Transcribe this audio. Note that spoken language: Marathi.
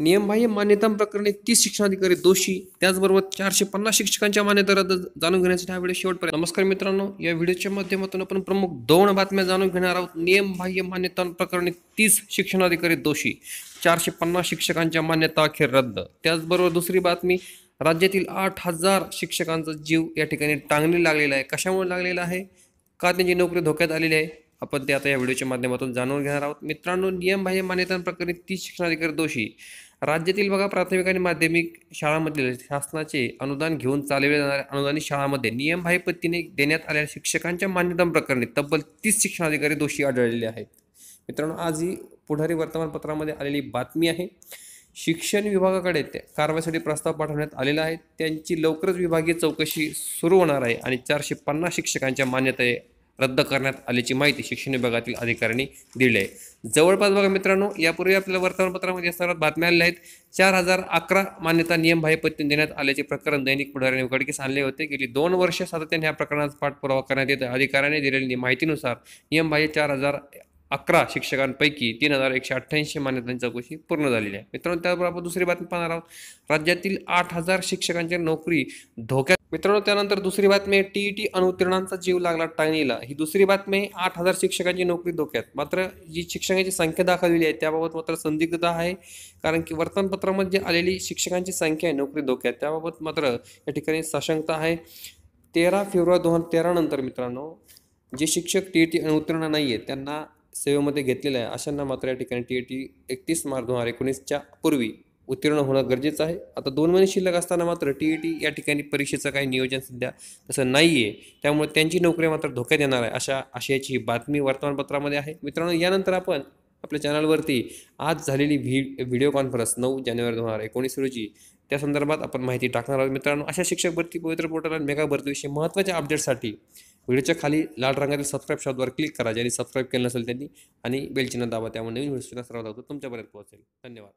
नियमबाह्य मान्यतांप्रकरणी तीस शिक्षणाधिकारी दोषी त्याचबरोबर चारशे पन्नास शिक्षकांच्या मान्यता रद्द जाणून घेण्यासाठी हा व्हिडिओ शेवटपर्यंत. नमस्कार मित्रांनो या व्हिडिओच्या माध्यमातून आपण प्रमुख दोन बातम्या जाणून घेणार आहोत. नियमबाह्य मान्यतांप्रकरणी तीस शिक्षणाधिकारी दोषी चारशे पन्नास शिक्षकांच्या मान्यता अखेर रद्द. त्याचबरोबर दुसरी बातमी राज्यातील आठ हजार शिक्षकांचा जीव या ठिकाणी टांगणी लागलेला आहे. कशामुळे लागलेला आहे? का त्यांची नोकरी धोक्यात आलेली आहे? आपण ते आता या व्हिडिओच्या माध्यमातून जाणून घेणार आहोत. मित्रांनो नियमबाह्य मान्यतांप्रकरणी तीस शिक्षणाधिकारी दोषी. राज्यातील बघा प्राथमिक आणि माध्यमिक शाळांमधील शासनाचे अनुदान घेऊन चालवल्या जाणाऱ्या अनुदानित शाळांमध्ये नियमबाह्य पद्धतीने देण्यात आलेल्या शिक्षकांच्या मान्यतांप्रकरणी तब्बल तीस शिक्षणाधिकारी दोषी आढळलेले आहेत. मित्रांनो आज ही पुढारी वर्तमानपत्रामध्ये आलेली बातमी आहे. शिक्षण विभागाकडे त्या कारवाईसाठी प्रस्ताव पाठवण्यात आलेला आहे. त्यांची लवकरच विभागीय चौकशी सुरू होणार आहे आणि चारशे पन्नास शिक्षकांच्या मान्यता रद्द करण्यात आल्याची माहिती शिक्षण विभागातील अधिकाऱ्यांनी दिली आहे. जवळपास बघा मित्रांनो यापूर्वी आपल्या वर्तमानपत्रामध्ये या सर्वात बातम्या आलेल्या आहेत. चार हजार अकरा मान्यता नियमबाह्य पद्धतीने देण्यात आल्याचे प्रकरण दैनिक पुढाऱ्याने उघडकीस आणले होते. गेली दोन वर्ष सातत्याने या प्रकरणाचा पाठपुरावा करण्यात येत अधिकाऱ्याने अधिकाऱ्यांनी दिलेल्या माहितीनुसार नियमबाह्य चार हजार अकरा शिक्षकांपैकी तीन हजार एकशे अठ्ठ्याऐंशी मान्यतांची चौकशी पूर्ण झालेली आहे. मित्रांनो त्याबरोबर आपण दुसरी बातमी पाहणार आहोत. राज्यातील आठ हजार शिक्षकांच्या नोकरी धोक्यात मित्रांनो त्यानंतर दुसरी बातमी आहे टी ई टी अनुत्तीर्णांचा जीव लागला टाळणीला. ही दुसरी बातमी आहे आठ हजार शिक्षकांची नोकरी धोक्यात. मात्र जी शिक्षकांची संख्या दाखवलेली आहे त्याबाबत मात्र संदिग्धता आहे कारण की वर्तमानपत्रामध्ये आलेली शिक्षकांची संख्या आहे नोकरी धोक्यात. त्याबाबत मात्र या ठिकाणी साशंकता आहे. तेरा फेब्रुवारी दोन हजार तेरानंतर मित्रांनो जे शिक्षक टी ई टी अनुत्तीर्ण नाही आहेत त्यांना सेवेमध्ये घेतलेलं आहे. अशांना मात्र या ठिकाणी टी ई टी एकतीस मार्च दोन हजार एकोणीसच्या पूर्वी उत्तीर्ण होणं गरजेचं आहे. आता दोन महिने शिल्लक असताना मात्र टी ई टी या ठिकाणी परीक्षेचं काही नियोजन सध्या तसं नाही आहे त्यामुळे त्यांची नोकरी मात्र धोक्यात येणार आहे अशा आशयाची ही बातमी वर्तमानपत्रामध्ये आहे. मित्रांनो यानंतर आपण आपल्या चॅनलवरती आज झालेली व्हि व्हिडिओ कॉन्फरन्स नऊ जानेवारी दोन हजार एकोणीस रोजी. त्या संदर्भात आपण माहिती टाकणार आहोत. मित्रांनो अशा शिक्षक भरती पवित्र पोर्टल आणि मेगा भरतीविषयी महत्त्वाच्या अपडेटसाठी व्हिडिओच्या खाली लाल रंगातील सबस्क्राईब शब्दावर क्लिक करा. ज्यांनी सबस्क्राईब केलं नसेल त्यांनी आणि बेलचिन्ह दाबा. त्यामुळे नवीन व्हिडिओ सर्वात होतो तुमच्यापर्यंत पोहोचेल. धन्यवाद.